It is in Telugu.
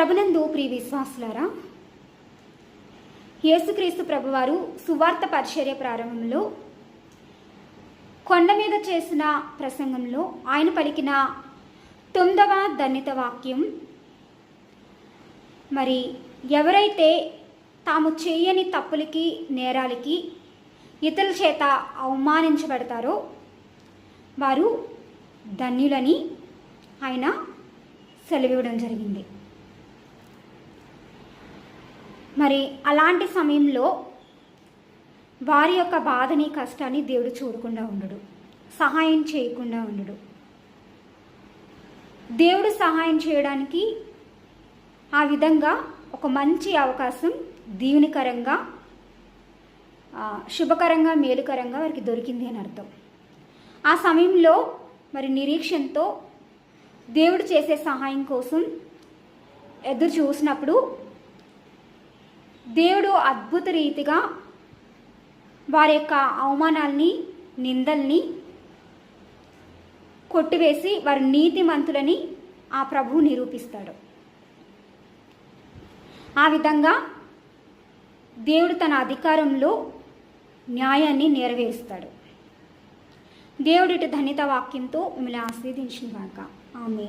ప్రభునందు ప్రియ విశ్వాసులారా యేసుక్రీస్తు ప్రభువారు సువార్త పరిచర్య ప్రారంభంలో కొండ మీద చేసిన ప్రసంగంలో ఆయన పలికిన తొమ్మిదవ ధన్యత వాక్యం మరి ఎవరైతే తాము చేయని తప్పులకి నేరాలకి ఇతరుల చేత అవమానించబడతారో వారు ధన్యులని ఆయన సెలవివ్వడం జరిగింది. మరి అలాంటి సమయంలో వారి యొక్క బాధని కష్టాన్ని దేవుడు చూడకుండా ఉండడు. సహాయం చేయకుండా ఉండడు. దేవుడు సహాయం చేయడానికి ఆ విధంగా ఒక మంచి అవకాశం దీవెనికరంగా శుభకరంగా మేలుకరంగా వారికి దొరికింది అని అర్థం. ఆ సమయంలో మరి నిరీక్షణతో దేవుడు చేసే సహాయం కోసం ఎదురు చూసినప్పుడు దేవుడు అద్భుత రీతిగా వారి యొక్క అవమానాల్ని నిందల్ని కొట్టివేసి వారి నీతిమంతులని ఆ ప్రభువు నిరూపిస్తాడు. ఆ విధంగా దేవుడు తన అధికారంలో న్యాయాన్ని నెరవేరుస్తాడు. దేవుడి ధనిత వాక్యంతో మిమ్మల్ని ఆస్వాదించిన కాక ఆమె